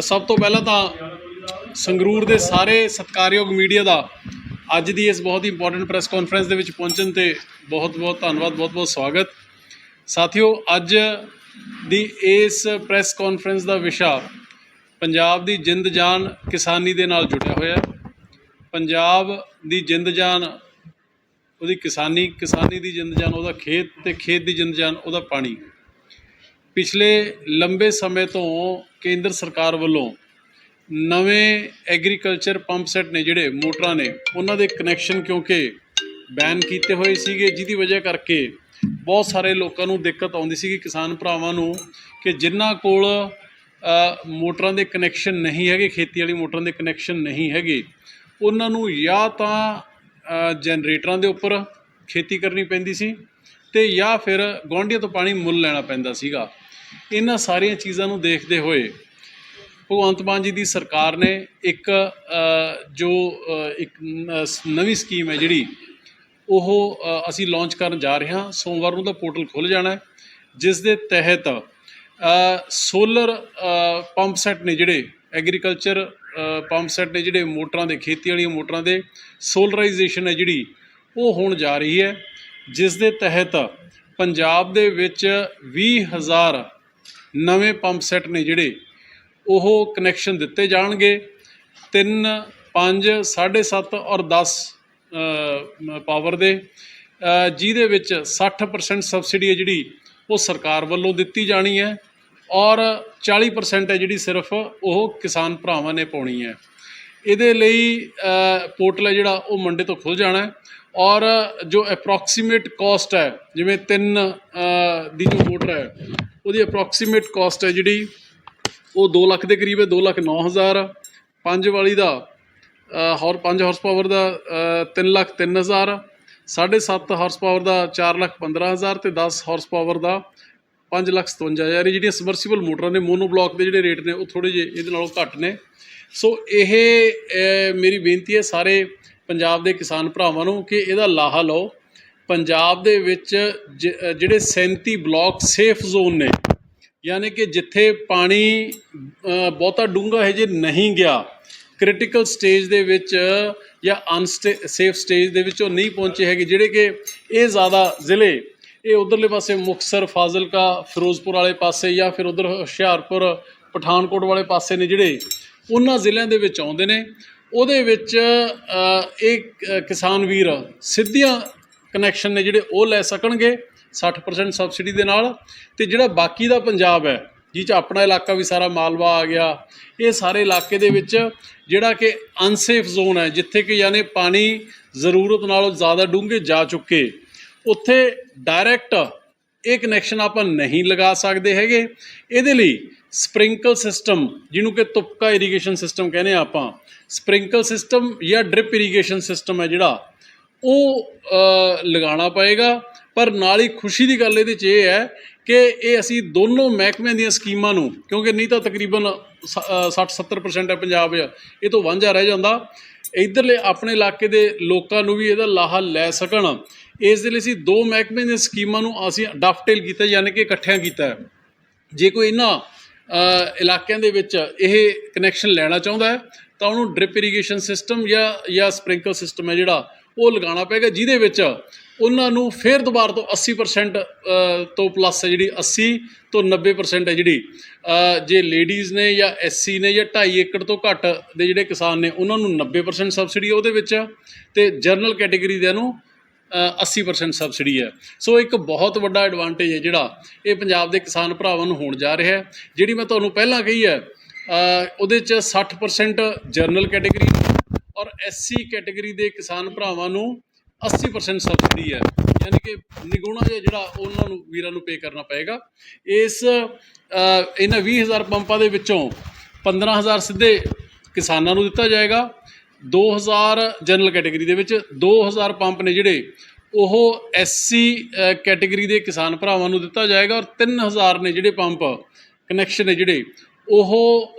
ਸਭ ਤੋਂ ਪਹਿਲਾਂ ਤਾਂ ਸੰਗਰੂਰ ਦੇ ਸਾਰੇ ਸਤਿਕਾਰਯੋਗ ਮੀਡੀਆ ਦਾ ਅੱਜ ਦੀ ਇਸ ਬਹੁਤ ਹੀ ਇੰਪੋਰਟੈਂਟ ਪ੍ਰੈਸ ਕਾਨਫਰੰਸ ਦੇ ਵਿੱਚ ਪਹੁੰਚਣ ਤੇ ਬਹੁਤ-ਬਹੁਤ ਧੰਨਵਾਦ ਬਹੁਤ-ਬਹੁਤ ਸਵਾਗਤ। ਸਾਥੀਓ, ਅੱਜ ਦੀ ਇਸ ਪ੍ਰੈਸ ਕਾਨਫਰੰਸ ਦਾ ਵਿਸ਼ਾ ਪੰਜਾਬ ਦੀ ਜਿੰਦ ਜਾਨ ਕਿਸਾਨੀ ਦੇ ਨਾਲ ਜੁੜਿਆ ਹੋਇਆ ਹੈ। ਪੰਜਾਬ ਦੀ ਜਿੰਦ ਜਾਨ, ਉਹਦੀ ਕਿਸਾਨੀ ਕਿਸਾਨੀ ਦੀ ਜਿੰਦ ਜਾਨ, ਉਹਦਾ ਖੇਤ ਤੇ ਖੇਤ ਦੀ ਜਿੰਦ ਜਾਨ, ਉਹਦਾ ਪਾਣੀ। ਪਿਛਲੇ ਲੰਬੇ ਸਮੇਂ ਤੋਂ ਕੇਂਦਰ ਸਰਕਾਰ ਵੱਲੋਂ ਨਵੇਂ ਐਗਰੀਕਲਚਰ ਪੰਪ ਸੈਟ ਨੇ ਜਿਹੜੇ ਮੋਟਰਾਂ ਨੇ, ਉਹਨਾਂ ਦੇ ਕਨੈਕਸ਼ਨ ਕਿਉਂਕਿ ਬੈਨ ਕੀਤੇ ਹੋਏ ਸੀਗੇ, ਜਿਹਦੀ ਵਜ੍ਹਾ ਕਰਕੇ ਬਹੁਤ ਸਾਰੇ ਲੋਕਾਂ ਨੂੰ ਦਿੱਕਤ ਆਉਂਦੀ ਸੀਗੀ, ਕਿਸਾਨ ਭਰਾਵਾਂ ਨੂੰ, ਕਿ ਜਿਨ੍ਹਾਂ ਕੋਲ ਮੋਟਰਾਂ ਦੇ ਕਨੈਕਸ਼ਨ ਨਹੀਂ ਹੈਗੇ, ਖੇਤੀ ਵਾਲੀ ਮੋਟਰਾਂ ਦੇ ਕਨੈਕਸ਼ਨ ਨਹੀਂ ਹੈਗੇ, ਉਹਨਾਂ ਨੂੰ ਜਾਂ ਤਾਂ ਜਨਰੇਟਰਾਂ ਦੇ ਉੱਪਰ ਖੇਤੀ ਕਰਨੀ ਪੈਂਦੀ ਸੀ ਤੇ ਜਾਂ ਫਿਰ ਗੁਆਂਢੀਆਂ ਤੋਂ ਪਾਣੀ ਮੁੱਲ ਲੈਣਾ ਪੈਂਦਾ ਸੀਗਾ। ਇਹਨਾਂ ਸਾਰੀਆਂ ਚੀਜ਼ਾਂ ਨੂੰ ਦੇਖਦੇ ਹੋਏ ਭਗਵੰਤ ਮਾਨ ਜੀ ਦੀ ਸਰਕਾਰ ਨੇ ਇੱਕ ਜੋ ਇੱਕ ਨਵੀਂ ਸਕੀਮ ਹੈ ਜਿਹੜੀ, ਉਹ ਅਸੀਂ ਲਾਂਚ ਕਰਨ ਜਾ ਰਹੇ ਹਾਂ। ਸੋਮਵਾਰ ਨੂੰ ਦਾ ਪੋਰਟਲ ਖੁੱਲ ਜਾਣਾ ਹੈ, ਜਿਸ ਦੇ ਤਹਿਤ ਸੋਲਰ ਪੰਪ ਸੈਟ ਨੇ ਜਿਹੜੇ, ਐਗਰੀਕਲਚਰ ਪੰਪ ਸੈਟ ਨੇ ਜਿਹੜੇ ਮੋਟਰਾਂ ਦੇ, ਖੇਤੀ ਵਾਲੀਆਂ ਮੋਟਰਾਂ ਦੇ, ਸੋਲਰਾਈਜੇਸ਼ਨ ਹੈ ਜਿਹੜੀ, ਉਹ ਹੋਣ ਜਾ ਰਹੀ ਹੈ, ਜਿਸ ਦੇ ਤਹਿਤ ਪੰਜਾਬ ਦੇ ਵਿੱਚ 20000 ਨਵੇਂ ਪੰਪ ਸੈਟ ਨੇ ਜਿਹੜੇ, ਉਹ ਕਨੈਕਸ਼ਨ ਦਿੱਤੇ ਜਾਣਗੇ। 3 5 7.5 ਔਰ 10 ਪਾਵਰ ਦੇ। ਜਿਹਦੇ ਵਿੱਚ 60% ਸਬਸਿਡੀ ਹੈ ਜਿਹੜੀ, ਉਹ ਸਰਕਾਰ ਵੱਲੋਂ ਦਿੱਤੀ ਜਾਣੀ ਹੈ। ਔਰ 40% ਹੈ ਜਿਹੜੀ ਸਿਰਫ ਉਹ ਕਿਸਾਨ ਭਰਾਵਾਂ ਨੇ ਪਾਉਣੀ ਹੈ। ਇਹਦੇ ਲਈ ਪੋਰਟਲ ਹੈ ਜਿਹੜਾ, ਉਹ ਮੰਡੇ ਤੋਂ ਖੁੱਲ ਜਾਣਾ ਹੈ। ਔਰ ਜੋ ਅਪਰੋਕਸੀਮੇਟ ਕਾਸਟ ਹੈ, ਜਿਵੇਂ 3 ਦੀ ਜੋ ਮੋਟਰ ਹੈ ਉਹਦੀ ਅਪਰੋਕਸੀਮੇਟ ਕਾਸਟ ਹੈ ਜਿਹੜੀ ਉਹ 2 ਲੱਖ ਦੇ ਕਰੀਬ ਹੈ 2 ਲੱਖ 9 ਹਜ਼ਾਰ। ਪੰਜ ਵਾਲੀ ਦਾ ਅ, ਹੋਰ 5 ਹਾਰਸ ਪਾਵਰ ਦਾ 3 ਲੱਖ 3 ਹਜ਼ਾਰ। 7.5 ਹਾਰਸ ਪਾਵਰ ਦਾ 4 ਲੱਖ 15 ਹਜ਼ਾਰ ਤੇ 10 ਹਾਰਸ ਪਾਵਰ ਦਾ 5 ਲੱਖ 57 ਹਜ਼ਾਰ। ਇਹ ਜਿਹੜੀਆਂ ਸਬਮਰਸੀਬਲ ਮੋਟਰਾਂ ਨੇ ਮੋਨੋ ਬਲਾਕ ਦੇ ਜਿਹੜੇ ਰੇਟ ਨੇ ਉਹ ਥੋੜੇ ਜਿਹੇ ਇਹਦੇ ਨਾਲੋਂ ਘੱਟ ਨੇ। ਸੋ ਇਹ ਮੇਰੀ ਬੇਨਤੀ ਹੈ ਸਾਰੇ ਪੰਜਾਬ ਦੇ ਕਿਸਾਨ ਭਰਾਵਾਂ ਨੂੰ ਕਿ ਇਹਦਾ ਲਾਹਾ ਲਓ। ਪੰਜਾਬ ਦੇ ਵਿੱਚ ਜਿਹੜੇ 37 ਬਲਾਕ ਸੇਫ ਜ਼ੋਨ ਨੇ, ਯਾਨੀ ਕਿ ਜਿੱਥੇ ਪਾਣੀ ਬਹੁਤਾ ਡੂੰਘਾ ਹੈ ਜੇ ਨਹੀਂ ਗਿਆ ਕ੍ਰਿਟੀਕਲ ਸਟੇਜ ਦੇ ਵਿੱਚ ਜਾਂ ਅਨਸਟੇ ਸੇਫ ਸਟੇਜ ਦੇ ਵਿੱਚ ਉਹ ਨਹੀਂ ਪਹੁੰਚੇ ਹੈਗੇ, ਜਿਹੜੇ ਕਿ ਇਹ ਜ਼ਿਆਦਾ ਜ਼ਿਲ੍ਹੇ, ਇਹ ਉਧਰਲੇ ਪਾਸੇ ਮੁਕਤਸਰ, ਫਾਜ਼ਿਲਕਾ, ਫਿਰੋਜ਼ਪੁਰ ਵਾਲੇ ਪਾਸੇ ਜਾਂ ਫਿਰ ਉਧਰ ਹੁਸ਼ਿਆਰਪੁਰ, ਪਠਾਨਕੋਟ ਵਾਲੇ ਪਾਸੇ ਨੇ ਜਿਹੜੇ, ਉਹਨਾਂ ਜ਼ਿਲ੍ਹਿਆਂ ਦੇ ਵਿੱਚ ਆਉਂਦੇ ਨੇ, ਉਹਦੇ ਵਿੱਚ ਇਹ ਕਿਸਾਨ ਵੀਰ ਸਿੱਧੀਆਂ ਕਨੈਕਸ਼ਨ ਨੇ ਜਿਹੜੇ ਉਹ ਲੈ ਸਕਣਗੇ 60% ਸਬਸਿਡੀ ਦੇ ਨਾਲ। ਤੇ ਜਿਹੜਾ ਬਾਕੀ ਦਾ ਪੰਜਾਬ ਹੈ, ਜਿਹ ਚ ਆਪਣਾ ਇਲਾਕਾ ਵੀ ਸਾਰਾ ਮਾਲਵਾ ਆ ਗਿਆ, ਇਹ ਸਾਰੇ ਇਲਾਕੇ ਦੇ ਵਿੱਚ ਜਿਹੜਾ ਕਿ ਅਨਸੇਫ ਜ਼ੋਨ ਹੈ, ਜਿੱਥੇ ਕਿ ਯਾਨੀ ਪਾਣੀ ਜ਼ਰੂਰਤ ਨਾਲੋਂ ਜ਼ਿਆਦਾ ਡੂੰਘੇ ਜਾ ਚੁੱਕੇ। ਉੱਥੇ ਡਾਇਰੈਕਟ ਇਹ ਕਨੈਕਸ਼ਨ ਆਪਾਂ ਨਹੀਂ ਲਗਾ ਸਕਦੇ ਹੈਗੇ। ਇਹਦੇ ਲਈ ਸਪ੍ਰਿੰਕਲ ਸਿਸਟਮ ਜਿਹਨੂੰ ਕਿ ਤੁਪਕਾ ਇਰੀਗੇਸ਼ਨ ਸਿਸਟਮ ਕਹਿੰਦੇ ਆ ਆਪਾਂ ਸਪ੍ਰਿੰਕਲ ਸਿਸਟਮ ਜਾਂ ਡ੍ਰਿਪ ਇਰੀਗੇਸ਼ਨ ਸਿਸਟਮ ਹੈ ਜਿਹੜਾ ਉਹ ਲਗਾਉਣਾ ਪਏਗਾ। ਪਰ ਨਾਲ ਹੀ ਖੁਸ਼ੀ ਦੀ ਗੱਲ ਇਹਦੇ 'ਚ ਇਹ ਹੈ ਕਿ ਇਹ ਅਸੀਂ ਦੋਨੋਂ ਮਹਿਕਮਿਆਂ ਦੀਆਂ ਸਕੀਮਾਂ ਨੂੰ, ਕਿਉਂਕਿ ਨਹੀਂ ਤਾਂ ਤਕਰੀਬਨ 60-70% ਹੈ ਪੰਜਾਬ 'ਚ, ਇਹ ਤੋਂ ਵਾਂਝਾ ਰਹਿ ਜਾਂਦਾ। ਇਧਰਲੇ ਆਪਣੇ ਇਲਾਕੇ ਦੇ ਲੋਕਾਂ ਨੂੰ ਵੀ ਇਹਦਾ ਲਾਹਾ ਲੈ ਸਕਣ। ਇਸ ਦੇ ਲਈ ਅਸੀਂ ਦੋ ਮਹਿਕਮੇ ਦੀਆਂ ਸਕੀਮਾਂ ਨੂੰ ਅਸੀਂ ਡਫਟੇਲ ਕੀਤਾ, ਯਾਨੀ ਕਿ ਇਕੱਠਿਆਂ ਕੀਤਾ ਜੇ ਕੋਈ ਇਹਨਾਂ ਇਲਾਕਿਆਂ ਦੇ ਵਿੱਚ ਇਹ ਕਨੈਕਸ਼ਨ ਲੈਣਾ ਚਾਹੁੰਦਾ ਹੈ, ਤਾਂ ਉਹਨੂੰ ਡ੍ਰਿਪ ਇਰੀਗੇਸ਼ਨ ਸਿਸਟਮ ਜਾਂ ਜਾਂ ਸਪ੍ਰਿੰਕਲ ਸਿਸਟਮ ਹੈ ਜਿਹੜਾ ਉਹ ਲਗਾਉਣਾ ਪਏਗਾ ਜਿਹਦੇ ਵਿੱਚ ਉਹਨਾਂ ਨੂੰ ਫਿਰ ਦੁਬਾਰਾ ਤੋਂ 80% ਤੋਂ ਪਲੱਸ ਹੈ ਜਿਹੜੀ 80 ਤੋਂ 90% ਹੈ ਜਿਹੜੀ ਜੇ ਲੇਡੀਜ਼ ਨੇ ਜਾਂ ਐਸਸੀ ਨੇ ਜਾਂ 2.5 ਏਕੜ ਤੋਂ ਘੱਟ ਦੇ ਜਿਹੜੇ ਕਿਸਾਨ ਨੇ ਉਹਨਾਂ ਨੂੰ 90% ਸਬਸਿਡੀ ਉਹਦੇ ਵਿੱਚ ਤੇ ਜਨਰਲ ਕੈਟਾਗਰੀ ਦੇ ਨੂੰ ਅ, 80% ਸਬਸਿਡੀ ਹੈ। ਸੋ ਇੱਕ ਬਹੁਤ ਵੱਡਾ ਐਡਵਾਂਟੇਜ ਹੈ ਜਿਹੜਾ ਇਹ ਪੰਜਾਬ ਦੇ ਕਿਸਾਨ ਭਰਾਵਾਂ ਨੂੰ ਹੋਣ ਜਾ ਰਿਹਾ ਹੈ। ਜਿਹੜੀ ਮੈਂ ਤੁਹਾਨੂੰ ਪਹਿਲਾਂ ਕਹੀ ਹੈ ਉਹਦੇ ਚ 60% ਜਨਰਲ ਕੈਟਾਗਰੀ ਔਰ ਐਸਸੀ ਕੈਟਾਗਰੀ ਦੇ ਕਿਸਾਨ ਭਰਾਵਾਂ ਨੂੰ 80% ਸਬਸਿਡੀ ਹੈ। ਯਾਨੀ ਕਿ ਨਿਗੁਣਾ ਜਿਹਾ ਜਿਹੜਾ ਉਹਨਾਂ ਨੂੰ ਵੀਰਾਂ ਨੂੰ ਪੇ ਕਰਨਾ ਪਏਗਾ। ਇਸ ਅ, ਇਹਨਾਂ 20000 ਪੰਪਾਂ ਦੇ ਵਿੱਚੋਂ 15000 ਸਿੱਧੇ ਕਿਸਾਨਾਂ ਨੂੰ ਦਿੱਤਾ ਜਾਏਗਾ। 2000 ਜਨਰਲ ਕੈਟਾਗਰੀ ਦੇ ਵਿੱਚ 2000 ਪੰਪ ਨੇ ਜਿਹੜੇ ਉਹ ਐਸਸੀ ਕੈਟਾਗਰੀ ਦੇ ਕਿਸਾਨ ਭਰਾਵਾਂ ਨੂੰ ਦਿੱਤਾ ਜਾਏਗਾ। ਔਰ 3000 ਨੇ ਜਿਹੜੇ ਪੰਪ ਕਨੈਕਸ਼ਨ ਨੇ ਜਿਹੜੇ ਉਹ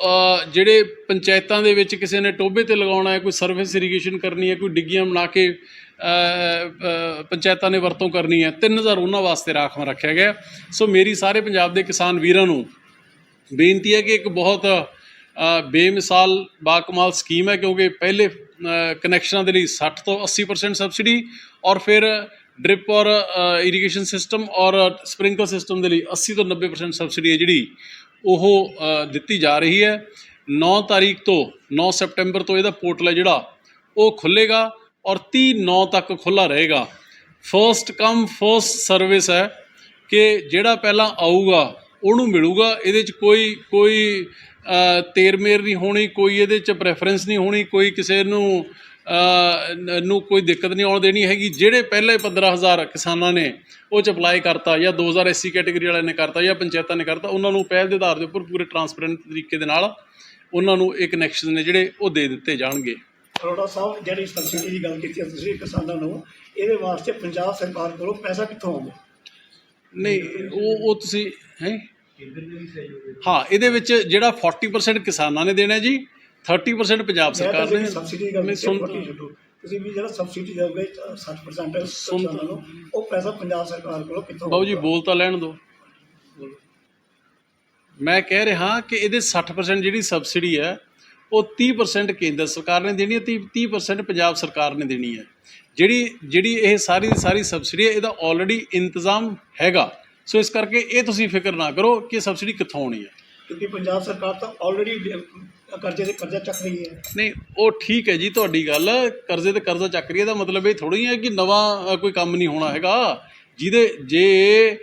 ਜਿਹੜੇ ਪੰਚਾਇਤਾਂ ਦੇ ਵਿੱਚ ਕਿਸੇ ਨੇ ਟੋਬੇ ਤੇ ਲਗਾਉਣਾ ਹੈ, ਕੋਈ ਸਰਵਿਸ ਇਰੀਗੇਸ਼ਨ ਕਰਨੀ ਹੈ, ਕੋਈ ਡਿੱਗੀਆਂ ਬਣਾ ਕੇ ਪੰਚਾਇਤਾਂ ਨੇ ਵਰਤੋਂ ਕਰਨੀ ਹੈ 3000 ਉਹਨਾਂ ਵਾਸਤੇ ਰਾਖਵਾਂ ਰੱਖਿਆ ਗਿਆ। ਸੋ ਮੇਰੀ ਸਾਰੇ ਪੰਜਾਬ ਦੇ ਕਿਸਾਨ ਵੀਰਾਂ ਨੂੰ ਬੇਨਤੀ ਹੈ ਕਿ ਇੱਕ ਬਹੁਤ ਬੇਮਿਸਾਲ, ਬਾਕਮਾਲ ਸਕੀਮ ਹੈ, ਕਿਉਂਕਿ ਪਹਿਲੇ ਕਨੈਕਸ਼ਨਾਂ ਦੇ ਲਈ 60 ਤੋਂ 80% ਸਬਸਿਡੀ ਔਰ ਫਿਰ ਡ੍ਰਿਪ ਔਰ ਇਰੀਗੇਸ਼ਨ ਸਿਸਟਮ ਔਰ ਸਪ੍ਰਿੰਕਲ ਸਿਸਟਮ ਦੇ ਲਈ 80 ਤੋਂ 90% ਸਬਸਿਡੀ ਹੈ ਜਿਹੜੀ ਉਹ ਦਿੱਤੀ ਜਾ ਰਹੀ ਹੈ। 9 ਤਾਰੀਖ ਤੋਂ 9 ਸੈਪਟੈਂਬਰ ਤੋਂ ਇਹਦਾ ਪੋਰਟਲ ਹੈ ਜਿਹੜਾ, ਉਹ ਖੁੱਲੇਗਾ ਔਰ 30 9 ਤੱਕ ਖੁੱਲਾ ਰਹੇਗਾ। ਫਰਸਟ ਕਮ ਫਰਸਟ ਸਰਵਿਸ ਹੈ ਕਿ ਜਿਹੜਾ ਪਹਿਲਾਂ ਆਊਗਾ, ਉਹਨੂੰ ਮਿਲੂਗਾ। ਇਹਦੇ 'ਚ ਕੋਈ ਕੋਈ ਤੇਰਮੇਰ ਨਹੀਂ ਹੋਣੀ, ਕੋਈ ਇਹਦੇ 'ਚ ਪ੍ਰੈਫਰੈਂਸ ਨਹੀਂ ਹੋਣੀ, ਕੋਈ ਕਿਸੇ ਨੂੰ ਨ- ਕੋਈ ਦਿੱਕਤ ਨਹੀਂ ਆਉਣ ਦੇਣੀ ਹੈਗੀ। ਜਿਹੜੇ ਪਹਿਲੇ 15000 ਕਿਸਾਨਾਂ ਨੇ ਉਹ 'ਚ ਅਪਲਾਈ ਕਰਤਾ ਜਾਂ 2000 ਐਸਸੀ ਕੈਟਾਗਰੀ ਵਾਲਿਆਂ ਨੇ ਕਰਤਾ ਜਾਂ ਪੰਚਾਇਤਾਂ ਨੇ ਕਰਤਾ ਉਹਨਾਂ ਨੂੰ ਪਹਿਲ ਦੇ ਆਧਾਰ ਦੇ ਉੱਪਰ ਪੂਰੇ ਟਰਾਂਸਪੇਰੈਂਟ ਤਰੀਕੇ ਦੇ ਨਾਲ ਉਹਨਾਂ ਨੂੰ ਇਹ ਕਨੈਕਸ਼ਨ ਨੇ ਜਿਹੜੇ ਉਹ ਦੇ ਦਿੱਤੇ ਜਾਣਗੇ। ਅਰੋੜਾ ਸਾਹਿਬ ਜਿਹੜੀ ਸਬਸਿਡੀ ਦੀ ਗੱਲ ਕੀਤੀ ਹੈ ਤੁਸੀਂ ਕਿਸਾਨਾਂ ਨੂੰ ਇਹਦੇ ਵਾਸਤੇ ਪੰਜਾਬ ਸਰਕਾਰ ਕੋਲੋਂ ਪੈਸਾ ਕਿੱਥੋਂ ਆਊਗਾ ਨਹੀਂ ਉਹ ਉਹ ਤੁਸੀਂ ਹੈ? ਹਾਂ ਇਹਦੇ ਵਿੱਚ ਜਿਹੜਾ 40% ਕਿਸਾਨਾਂ ਨੇ ਦੇਣਾ ਜੀ 30% ਪੰਜਾਬ ਸਰਕਾਰ ਨੇ ਸਬਸਿਡੀ ਗੱਲ ਨਹੀਂ, ਸੁਣ- ਤੁਸੀਂ ਵੀ ਜਿਹੜਾ ਸਬਸਿਡੀ ਦੋਗੇ 60% ਸੁਣ- ਨੂੰ ਉਹ ਪੈਸਾ ਪੰਜਾਬ ਸਰਕਾਰ ਕੋਲੋਂ ਕਿੱਥੋਂ ਬਾਬੂ ਜੀ? ਬੋਲ ਤਾਂ ਲੈਣ ਦਿਓ। ਮੈਂ ਕਹਿ ਰਿਹਾ ਕਿ ਇਹਦੇ 60% ਜਿਹੜੀ ਸਬਸਿਡੀ ਹੈ ਉਹ 30% ਕੇਂਦਰ ਸਰਕਾਰ ਨੇ ਦੇਣੀ ਹੈ 30 30% ਪੰਜਾਬ ਸਰਕਾਰ ਨੇ ਦੇਣੀ ਹੈ। ਜਿਹੜੀ ਜਿਹੜੀ ਇਹ ਸਾਰੀ ਸਾਰੀ ਸਬਸਿਡੀ ਹੈ ਇਹਦਾ ਆਲਰੇਡੀ ਇੰਤਜ਼ਾਮ ਹੈਗਾ। ਸੋ ਇਸ ਕਰਕੇ ਇਹ ਤੁਸੀਂ ਫਿਕਰ ਨਾ ਕਰੋ ਕਿ ਸਬਸਿਡੀ ਕਿੱਥੋਂ ਆਉਣੀ ਹੈ। ਕਿਉਂਕਿ ਪੰਜਾਬ ਸਰਕਾਰ ਤਾਂ ਆਲਰੇਡੀ ਕਰਜ਼ੇ ਤੇ ਕਰਜ਼ਾ ਚੱਕ ਰਹੀ ਹੈ ਨਹੀਂ ਉਹ ਠੀਕ ਹੈ ਜੀ ਤੁਹਾਡੀ ਗੱਲ। ਕਰਜ਼ੇ ਤੇ ਕਰਜ਼ਾ ਚੱਕ ਰਹੀ ਹੈ ਦਾ ਮਤਲਬ ਇਹ ਥੋੜੀ ਹੈ ਕਿ ਨਵਾਂ ਕੋਈ ਕੰਮ ਨਹੀਂ ਹੋਣਾ ਹੈਗਾ। ਜਿਹਦੇ ਜੇ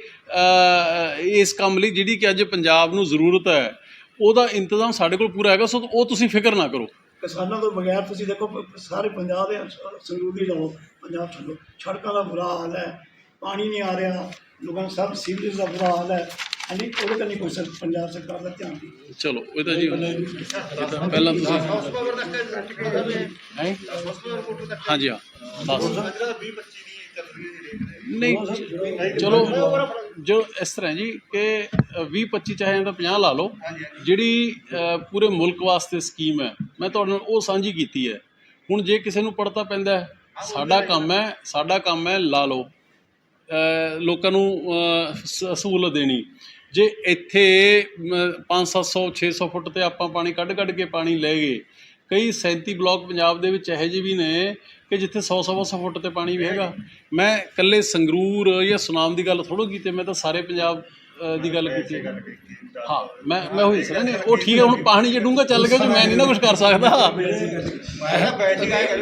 ਇਸ ਕੰਮ ਲਈ ਜਿਹੜੀ ਕਿ ਅੱਜ ਪੰਜਾਬ ਨੂੰ ਜ਼ਰੂਰਤ ਹੈ ਉਹਦਾ ਇੰਤਜ਼ਾਮ ਸਾਡੇ ਕੋਲ ਪੂਰਾ ਹੈਗਾ ਸੋ ਉਹ ਤੁਸੀਂ ਫਿਕਰ ਨਾ ਕਰੋ। ਕਿਸਾਨਾਂ ਤੋਂ ਬਗੈਰ ਤੁਸੀਂ ਦੇਖੋ ਸਾਰੇ ਪੰਜਾਬ ਦੇ ਸੰਗਰੂਰ ਦੀ ਲਓ ਪੰਜਾਬ ਛੱਡੋ। ਸੜਕਾਂ ਦਾ ਬੁਰਾ ਹਾਲ ਹੈ ਪਾਣੀ ਨਹੀਂ ਆ ਰਿਹਾ ਲੋਕਾਂ ਸਭ ਸੀਵਰੇਜ ਦਾ ਬੁਰਾ ਹਾਲ ਹੈ। ਹਾਂਜੀ ਉਹਦੇ ਕੰਨੀ ਕੋਈ ਸਰ- ਪੰਜਾਬ ਸਰਕਾਰ ਦਾ ਧਿਆਨ ਨਹੀਂ। ਚਲੋ ਇਹ ਤਾਂ ਜੀ ਪਹਿਲਾਂ ਤੁਸੀਂ? ਹਾਂਜੀ ਹਾਂ। ਦੱਸ ਨਹੀਂ ਚਲੋ ਜੋ ਇਸ ਤਰ੍ਹਾਂ ਜੀ ਕਿ 20 25 ਚਾਹੇ ਤਾਂ 50 ਲਾ ਲਓ ਜਿਹੜੀ ਪੂਰੇ ਮੁਲਕ ਵਾਸਤੇ ਸਕੀਮ ਹੈ ਮੈਂ ਤੁਹਾਡੇ ਨਾਲ ਉਹ ਸਾਂਝੀ ਕੀਤੀ ਹੈ। ਹੁਣ ਜੇ ਕਿਸੇ ਨੂੰ ਪੜਤਾ ਪੈਂਦਾ ਸਾਡਾ ਕੰਮ ਹੈ ਸਾਡਾ ਕੰਮ ਹੈ ਲਾ ਲਓ। ਲੋਕਾਂ ਨੂੰ ਸਹੂਲਤ ਦੇਣੀ। ਜੇ ਇੱਥੇ 5-700 600 ਫੁੱਟ ਤੇ ਆਪਾਂ ਪਾਣੀ ਕੱਢ ਕੱਢ ਕੇ ਪਾਣੀ ਲੈ ਗਏ, ਕਈ 37 ਬਲਾਕ ਪੰਜਾਬ ਦੇ ਵਿੱਚ ਇਹੋ ਜਿਹੇ ਵੀ ਨੇ ਕਿ ਜਿੱਥੇ 100-100 ਫੁੱਟ ਤੇ ਪਾਣੀ ਵੀ ਹੈਗਾ। ਮੈਂ ਇਕੱਲੇ ਸੰਗਰੂਰ ਜਾਂ ਸੁਨਾਮ ਦੀ ਗੱਲ ਥੋੜ੍ਹਾ ਕੀਤੀ, ਮੈਂ ਤਾਂ ਸਾਰੇ ਪੰਜਾਬ ਦੀ ਗੱਲ ਕੀਤੀ ਹਾਂ। ਮੈਂ ਮੈਂ ਹੋਈ ਸੀ ਨਹੀਂ ਉਹ ਠੀਕ ਹੈ ਹੁਣ ਪਾਣੀ ਜੇ ਡੂੰਘਾ ਚੱਲ ਗਿਆ ਜੀ ਮੈਂ ਨਹੀਂ ਨਾ ਕੁਝ ਕਰ ਸਕਦਾ।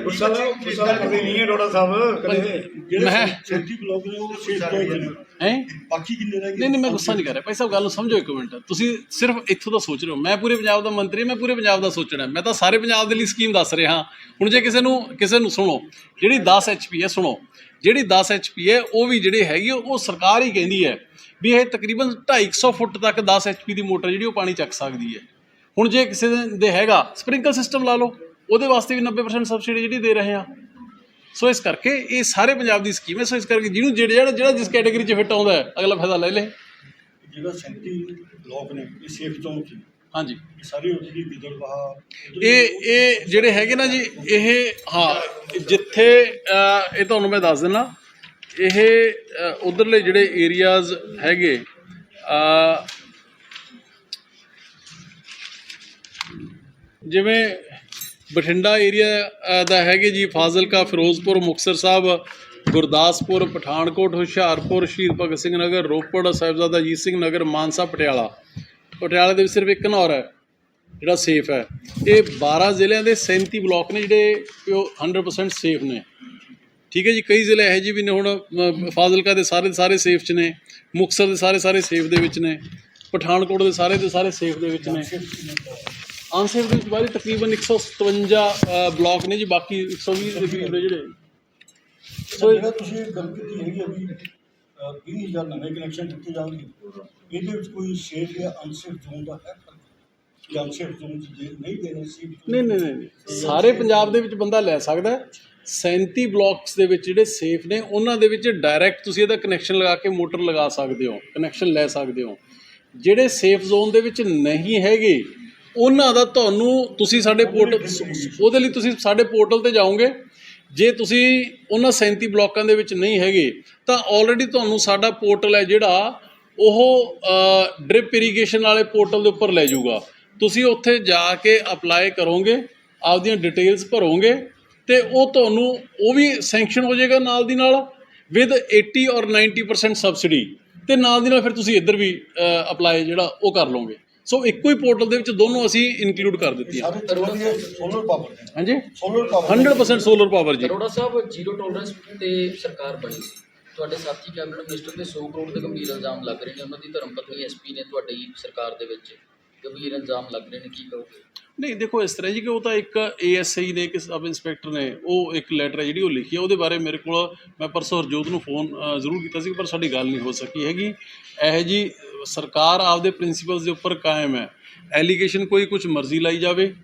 ਗੁੱਸਾ ਗੁੱਸਾ ਕਰਦੇ ਨਹੀਂ ਹੈ ਡੋੜਾ ਸਾਹਿਬ। ਕਦੇ ਮੈਂ ਛੇਤੀ ਬਲੋਕ ਨੇ ਉਹ ਕੋਈ ਨਹੀਂ ਹੈ? ਬਾਕੀ ਕਿੰਨੇ ਰਹਿ ਨਹੀਂ ਨਹੀਂ ਮੈਂ ਗੁੱਸਾ ਨਹੀਂ ਕਰ ਰਿਹਾ। ਭਾਈ ਸਾਹਿਬ ਗੱਲ ਨੂੰ ਸਮਝੋ ਇੱਕ ਮਿੰਟ। ਤੁਸੀਂ ਸਿਰਫ ਇੱਥੋਂ ਦਾ ਸੋਚ ਰਹੇ ਹੋ। ਮੈਂ ਪੂਰੇ ਪੰਜਾਬ ਦਾ ਮੰਤਰੀ ਮੈਂ ਪੂਰੇ ਪੰਜਾਬ ਦਾ ਸੋਚਣਾ। ਮੈਂ ਤਾਂ ਸਾਰੇ ਪੰਜਾਬ ਦੇ ਲਈ ਸਕੀਮ ਦੱਸ ਰਿਹਾ। ਹੁਣ ਜੇ ਕਿਸੇ ਨੂੰ ਕਿਸੇ ਨੂੰ ਸੁਣੋ ਜਿਹੜੀ 10 ਐਚਪੀ ਹੈ ਸੁਣੋ। ਜਿਹੜੀ 10 ਐਚਪੀ ਹੈ, ਉਹ ਵੀ ਜਿਹੜੇ ਹੈਗੀ ਉਹ ਸਰਕਾਰ ਹੀ ਕਹਿੰਦੀ ਹੈ ਵੀ ਇਹ ਤਕਰੀਬਨ 250 ਫੁੱਟ ਤੱਕ 10 ਐਚਪੀ ਦੀ ਮੋਟਰ ਜਿਹੜੀ ਉਹ ਪਾਣੀ ਚੱਕ ਸਕਦੀ ਹੈ। ਹੁਣ ਜੇ ਕਿਸੇ ਦੇ- ਹੈਗਾ ਸਪ੍ਰਿੰਕਲ ਸਿਸਟਮ ਲਾ ਲਓ, ਉਹਦੇ ਵਾਸਤੇ ਵੀ 90% ਸਬਸਿਡੀ ਜਿਹੜੀ ਦੇ ਰਹੇ ਆ। ਸੋ ਇਸ ਕਰਕੇ ਇਹ ਸਾਰੇ ਪੰਜਾਬ ਦੀ ਸਕੀਮ ਹੈ, ਸੋ ਇਸ ਕਰਕੇ ਜਿਹਨੂੰ ਜਿਹੜਾ ਜਿਹੜਾ- ਜਿਹੜਾ ਜਿਸ ਕੈਟਾਗਰੀ 'ਚ ਫਿੱਟ ਆਉਂਦਾ ਅਗਲਾ ਫਾਇਦਾ ਲੈ ਲੇ। ਜਿਹੜਾ 37 ਬਲੋਕ ਨੇ, ਇਹ ਸੇਫ ਜ਼ੋਨ ਸੀ ਹਾਂਜੀ। ਇਹ ਸਾਰੇ ਉਧਰੀ ਗਿੱਦੜਵਾਹਾ ਇਹ ਇਹ ਜਿਹੜੇ ਹੈਗੇ ਨਾ ਜੀ ਇਹ ਹਾਂ ਜਿੱਥੇ ਅ, ਇਹ ਤੁਹਾਨੂੰ ਮੈਂ ਦੱਸ ਦਿੰਦਾ ਇਹ ਉਧਰਲੇ ਜਿਹੜੇ ਏਰੀਆਜ਼ ਹੈਗੇ ਅ, ਜਿਵੇਂ ਬਠਿੰਡਾ ਏਰੀਆ ਦਾ ਹੈਗੇ ਜੀ ਫਾਜ਼ਿਲਕਾ ਫਿਰੋਜ਼ਪੁਰ ਮੁਕਤਸਰ ਸਾਹਿਬ ਗੁਰਦਾਸਪੁਰ ਪਠਾਨਕੋਟ ਹੁਸ਼ਿਆਰਪੁਰ ਸ਼ਹੀਦ ਭਗਤ ਸਿੰਘ ਨਗਰ ਰੋਪੜ ਸਾਹਿਬਜ਼ਾਦਾ ਅਜੀਤ ਸਿੰਘ ਨਗਰ ਮਾਨਸਾ ਪਟਿਆਲਾ। ਪਟਿਆਲੇ ਦੇ ਵਿੱਚ ਸਿਰਫ ਇੱਕ ਨੌਰ ਹੈ ਜਿਹੜਾ ਸੇਫ ਹੈ। ਇਹ 12 ਜ਼ਿਲ੍ਹਿਆਂ ਦੇ 37 ਬਲਾਕ ਨੇ ਜਿਹੜੇ ਉਹ 100% ਸੇਫ ਨੇ। ਠੀਕ ਹੈ ਜੀ ਕਈ ਜ਼ਿਲ੍ਹੇ ਇਹੋ ਜਿਹੇ ਵੀ ਨੇ ਹੁਣ ਫਾਜ਼ਿਲਕਾ ਦੇ ਸਾਰੇ ਦੇ ਸਾਰੇ ਸੇਫ 'ਚ ਨੇ ਮੁਕਤਸਰ ਦੇ ਸਾਰੇ ਸਾਰੇ ਸੇਫ ਦੇ ਵਿੱਚ ਨੇ ਪਠਾਨਕੋਟ ਦੇ ਸਾਰੇ ਦੇ ਸਾਰੇ ਸੇਫ ਦੇ ਵਿੱਚ ਨੇ। ਅਨਸੇਫ ਦੇ ਵਿੱਚ ਬਾਰੇ ਤਕਰੀਬਨ 157 ਅ, ਬਲਾਕ ਨੇ ਜੀ ਬਾਕੀ 120 ਦੇ ਕਰੀਬ ਨੇ ਜਿਹੜੇ। ਸੋ ਜਿਹੜਾ ਤੁਸੀਂ ਗੱਲ ਕੀਤੀ ਹੈਗੀ ਆ 20000 ਨਵੇਂ ਕਨੈਕਸ਼ਨ ਦਿੱਤੇ ਜਾਣਗੇ। ਇਹਦੇ ਵਿੱਚ ਕੋਈ ਸੇਫ ਜਾਂ ਅਨਸੇਫ ਜ਼ੋਨ ਦਾ ਹੈ ਜਾਂ ਅਨਸੇਫ ਜ਼ੋਨ ਜੇ ਨਹੀਂ ਦੇਣੇ ਸੀ ਨਹੀਂ ਨਹੀਂ ਨਹੀਂ। ਸਾਰੇ ਪੰਜਾਬ ਦੇ ਵਿੱਚ ਬੰਦਾ ਲੈ ਸਕਦਾ ਹੈ। 37 ਬਲਾਕਸ ਦੇ ਵਿੱਚ ਜਿਹੜੇ ਸੇਫ ਨੇ ਉਹਨਾਂ ਦੇ ਵਿੱਚ ਡਾਇਰੈਕਟ ਤੁਸੀਂ ਇਹਦਾ ਕਨੈਕਸ਼ਨ ਲਗਾ ਕੇ ਮੋਟਰ ਲਗਾ ਸਕਦੇ ਹੋ ਕਨੈਕਸ਼ਨ ਲੈ ਸਕਦੇ ਹੋ ਜਿਹੜੇ ਸੇਫ ਜ਼ੋਨ ਦੇ ਵਿੱਚ ਨਹੀਂ ਹੈਗੇ ਉਹਨਾਂ ਦਾ ਤੁਹਾਨੂੰ ਤੁਸੀਂ ਸਾਡੇ ਪੋਰਟਲ ਉਹਦੇ ਲਈ ਤੁਸੀਂ ਸਾਡੇ ਪੋਰਟਲ ਤੇ ਜਾਓਗੇ ਜੇ ਤੁਸੀਂ ਉਹਨਾਂ 37 ਬਲਾਕਾਂ ਦੇ ਵਿੱਚ ਨਹੀਂ ਹੈਗੇ ਤਾਂ ਆਲਰੇਡੀ ਤੁਹਾਨੂੰ ਸਾਡਾ ਪੋਰਟਲ ਹੈ ਜਿਹੜਾ ਉਹ ਡ੍ਰਿਪ ਇਰੀਗੇਸ਼ਨ ਵਾਲੇ ਪੋਰਟਲ ਦੇ ਉੱਪਰ ਲੈ ਜਾਊਗਾ। ਤੁਸੀਂ ਉੱਥੇ ਜਾ ਕੇ ਅਪਲਾਈ ਕਰੋਗੇ ਆਪਦੀਆਂ ਡਿਟੇਲਸ ਭਰੋਗੇ ਤੇ ਉਹ ਤੁਹਾਨੂੰ ਉਹ ਵੀ ਸੈਂਕਸ਼ਨ ਹੋ ਜਾਏਗਾ ਨਾਲ ਦੀ ਨਾਲ ਵਿਦ 80 ਔਰ 90% ਸਬਸਿਡੀ ਤੇ ਨਾਲ ਦੀ ਨਾਲ ਫਿਰ ਤੁਸੀਂ ਇੱਧਰ ਵੀ ਅਪਲਾਈ ਜਿਹੜਾ ਉਹ ਕਰ ਲਓਗੇ। ਸੋ ਇੱਕੋ ਹੀ ਪੋਰਟਲ ਦੇ ਵਿੱਚ ਦੋਨੋਂ ਅਸੀਂ ਇਨਕਲੂਡ ਕਰ ਦਿੱਤੀਆਂ। ਸੋਲਰ ਪਾਵਰ ਹਾਂਜੀ? ਸੋਲਰ ਪਾਵਰ 100% ਸੋਲਰ ਪਾਵਰ ਜੀ। ਅਰੋੜਾ ਸਾਹਿਬ ਜ਼ੀਰੋ ਟੋਲਰੈਂਸ ਤੇ ਸਰਕਾਰ ਬਣੀ। ਸੀ ਤੁਹਾਡੇ ਸਾਥੀ ਕੈਬਨਿਟ ਮਿਨਿਸਟਰ ਤੇ 100 ਕਰੋੜ ਦੇ ਗੰਭੀਰ ਇਲਜ਼ਾਮ ਲੱਗ ਰਹੇ ਨੇ। ਉਹਨਾਂ ਦੀ ਧਰਮ ਪਤਨੀ ਐਸਪੀ ਨੇ ਤੁਹਾਡੀ ਸਰਕਾਰ ਦੇ ਵਿੱਚ ਗੰਭੀਰ ਇਲਜ਼ਾਮ ਲੱਗ ਰਹੇ ਨੇ। ਕੀ ਕਹੋਗੇ? ਨਹੀਂ, ਦੇਖੋ, ਇਸ ਤਰ੍ਹਾਂ ਜੀ ਕਿ ਉਹ ਤਾਂ ਇੱਕ ਏਐਸਆਈ ਨੇ ਇੱਕ ਸਬ ਇੰਸਪੈਕਟਰ ਨੇ। ਉਹ ਇੱਕ ਲੈਟਰ ਹੈ ਜਿਹੜੀ ਉਹ ਲਿਖੀ ਹੈ। ਉਹਦੇ ਬਾਰੇ ਮੇਰੇ ਕੋਲ ਮੈਂ ਪਰਸੋਂ ਹਰਜੋਤ ਨੂੰ ਫੋਨ ਜ਼ਰੂਰ ਕੀਤਾ ਸੀ, ਪਰ ਸਾਡੀ ਗੱਲ ਨਹੀਂ ਹੋ ਸਕੀ ਹੈਗੀ। ਇਹ ਜੀ, ਸਰਕਾਰ ਆਪਦੇ ਪ੍ਰਿੰਸੀਪਲਸ ਦੇ ਉੱਪਰ ਕਾਇਮ ਹੈ। ਐਲੀਗੇਸ਼ਨ ਕੋਈ ਕੁਝ ਮਰਜ਼ੀ ਲਾਈ ਜਾਵੇ।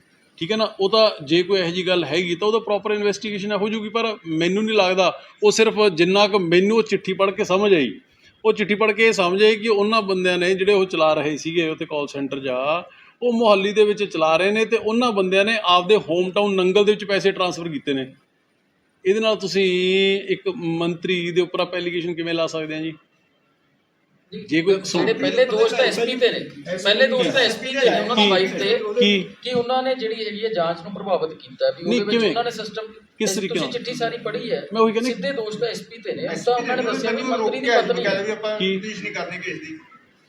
ਠੀਕ ਹੈ ਨਾ, ਉਹ ਤਾਂ ਜੇ ਕੋਈ ਇਹੋ ਜੀ ਗੱਲ ਹੈਗੀ ਤਾਂ ਉਹਦਾ ਪ੍ਰੋਪਰ ਇਨਵੈਸਟੀਗੇਸ਼ਨ ਹੋ ਜੂਗੀ, ਪਰ ਮੈਨੂੰ ਨਹੀਂ ਲੱਗਦਾ ਉਹ ਸਿਰਫ ਜਿੰਨਾ ਕੁ ਮੈਨੂੰ ਉਹ ਚਿੱਠੀ ਪੜ੍ਹ ਕੇ ਸਮਝ ਆਈ। ਉਹ ਚਿੱਠੀ ਪੜ੍ਹ ਕੇ ਇਹ ਸਮਝ ਆਈ ਕਿ ਉਹਨਾਂ ਬੰਦਿਆਂ ਨੇ ਜਿਹੜੇ ਉਹ ਚਲਾ ਰਹੇ ਸੀਗੇ ਉੱਥੇ ਕਾਲ ਸੈਂਟਰ ਜਾ, ਉਹ ਮੁਹੱਲੀ ਦੇ ਵਿੱਚ ਚਲਾ ਰਹੇ ਨੇ ਤੇ ਉਹਨਾਂ ਬੰਦਿਆਂ ਨੇ ਆਪਦੇ ਹੋਮ ਟਾਊਨ ਨੰਗਲ ਦੇ ਵਿੱਚ ਪੈਸੇ ਟ੍ਰਾਂਸਫਰ ਕੀਤੇ ਨੇ। ਇਹਦੇ ਨਾਲ ਤੁਸੀਂ ਇੱਕ ਮੰਤਰੀ ਦੇ ਉੱਪਰ ਐਪਲੀਕੇਸ਼ਨ ਕਿਵੇਂ ਲਾ ਸਕਦੇ ਆ ਜੀ? ਜੇ ਕੋਈ ਜਿਹੜੇ ਪਹਿਲੇ ਦੋਸ਼ ਤਾਂ ਐਸਪੀ ਤੇ ਨੇ ਪਹਿਲੇ ਦੋਸ਼ ਤਾਂ ਐਸਪੀ ਤੇ ਨੇ ਉਹਨਾਂ ਦੀ? ਵਾਈਫ ਤੇ ਕੀ? ਕਿ ਉਹਨਾਂ ਨੇ ਜਿਹੜੀ ਹੈਗੀ ਹੈ ਜਾਂਚ ਨੂੰ ਪ੍ਰਭਾਵਿਤ ਕੀਤਾ ਵੀ ਉਹਦੇ ਵਿੱਚ? ਉਹਨਾਂ ਨੇ ਸਿਸਟਮ ਕਿਸ ਤਰੀਕੇ ਨਾਲ? ਚਿੱਠੀ ਸਾਰੀ ਪੜ੍ਹੀ ਹੈ ਮੈਂ ਉਹੀ ਕਹਿੰਦੀ- ਸਿੱਧੇ ਦੋਸ਼ ਤਾਂ ਐਸਪੀ ਤੇ ਨੇ ਤਾਂ ਉਹਨਾਂ ਨੇ ਦੱਸਿਆ ਵੀ ਮੰਤਰੀ ਦੀ ਪਤਨੀ। ਵੀ ਆਪਾਂ? ਪੁਲਿਸ ਨਹੀਂ ਕਰਨੀ ਕੇਸ ਦੀ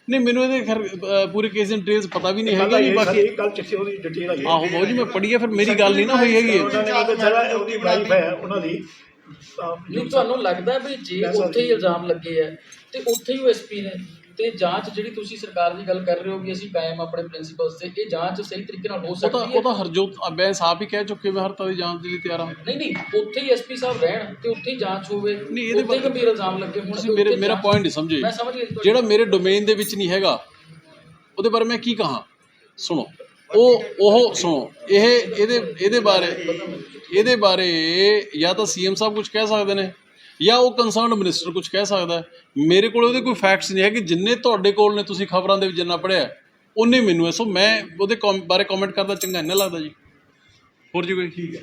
ਨਹੀਂ ਮੈਨੂੰ ਇਹਦੇ ਖੈਰ ਪੂਰੇ ਕੇਸ ਦੀ ਡਿਟੇਲਸ ਪਤਾ ਵੀ ਨਹੀਂ ਹੈਗਾ ਜੀ ਬਾਕੀ ਕੱਲ ਚਿੱਠੀ ਉਹਦੀ ਡਿਟੇਲ ਆਈ ਆਹੋ ਬਾਊ ਜੀ ਮੈਂ ਪੜ੍ਹੀ ਹੈ ਫਿਰ ਮੇਰੀ ਗੱਲ ਨਹੀਂ ਨਾ ਹੋਈ ਹੈਗੀ ਉਹਨਾਂ ਨੇ ਉਹਦੀ ਵਾਈਫ ਹੈ ਉਹਨਾਂ ਦੀ ਨਹੀਂ ਤੁਹਾਨੂੰ ਲੱਗਦਾ ਵੀ ਜੇ ਉੱਥੇ ਹੀ ਇਲਜ਼ਾਮ ਲੱਗੇ ਹੈ ਤੇ ਉੱਥੇ ਹੀ ਉਹ ਐਸਪੀ ਨੇ ਤੇ ਜਾਂਚ ਜਿਹੜੀ ਤੁਸੀਂ ਸਰਕਾਰ ਦੀ ਗੱਲ ਕਰ ਰਹੇ ਹੋ ਕਿ ਅਸੀਂ ਕਾਇਮ ਆਪਣੇ ਪ੍ਰਿੰਸੀਪਲਸ ਤੇ ਇਹ ਜਾਂਚ ਸਹੀ ਤਰੀਕੇ ਨਾਲ ਹੋ ਸਕਦੀ ਹੈ? ਉਹ ਤਾਂ ਹਰਜੋਤ ਬੈਂਸ ਆਪ ਹੀ ਕਹਿ ਚੁੱਕੇ ਮੈਂ ਹਰ ਤਰ੍ਹਾਂ ਦੀ ਜਾਂਚ ਦੇ ਲਈ ਤਿਆਰ ਹਾਂ। ਨਹੀਂ ਨਹੀਂ ਉੱਥੇ ਹੀ ਐਸਪੀ ਸਾਹਿਬ ਰਹਿਣ ਤੇ ਉੱਥੇ ਹੀ ਜਾਂਚ ਹੋਵੇ ਨਹੀਂ, ਇਹਦੇ ਬਾਰੇ- ਗੰਭੀਰ ਇਲਜ਼ਾਮ ਲੱਗੇ ਹੋਣ ਤੁਸੀਂ ਮੇਰੇ ਮੇਰਾ ਪੁਆਇੰਟ ਨਹੀਂ ਸਮਝੇ। ਮੈਂ ਸਮਝ ਗਿਆ ਜੀ ਤੁਹਾਡੀ- ਜਿਹੜਾ ਮੇਰੇ ਡੋਮੇਨ ਦੇ ਵਿੱਚ ਨਹੀਂ ਹੈਗਾ ਉਹਦੇ ਬਾਰੇ ਮੈਂ ਕੀ ਕਹਾਂ? ਸੁਣੋ। ਉਹ ਉਹ ਸੁਣੋ, ਇਹ, ਇਹਦੇ ਇਹਦੇ ਬਾਰੇ ਇਹਦੇ ਬਾਰੇ ਜਾਂ ਤਾਂ ਸੀਐਮ ਸਾਹਿਬ ਕੁਝ ਕਹਿ ਸਕਦੇ ਨੇ, ਜਾਂ ਉਹ ਕੰਸਰਨਡ ਮਿਨਿਸਟਰ ਕੁਝ ਕਹਿ ਸਕਦਾ ਮੇਰੇ ਕੋਲ ਉਹਦੇ ਕੋਈ ਫੈਕਟਸ ਨਹੀਂ ਹੈ ਕਿ ਜਿੰਨੇ ਤੁਹਾਡੇ ਕੋਲ ਨੇ ਤੁਸੀਂ ਖਬਰਾਂ ਦੇ ਵਿੱਚ ਜਿੰਨਾ ਪੜਿਆ ਉਹਨੇ ਮੈਨੂੰ ਹੈ ਸੋ ਮੈਂ ਉਹਦੇ ਕੌਮ- ਬਾਰੇ ਕਮੈਂਟ ਕਰਦਾ ਚੰਗਾ ਨਹੀਂ ਲੱਗਦਾ ਜੀ। ਹੋਰ ਜੀ ਕੋਈ? ਠੀਕ ਹੈ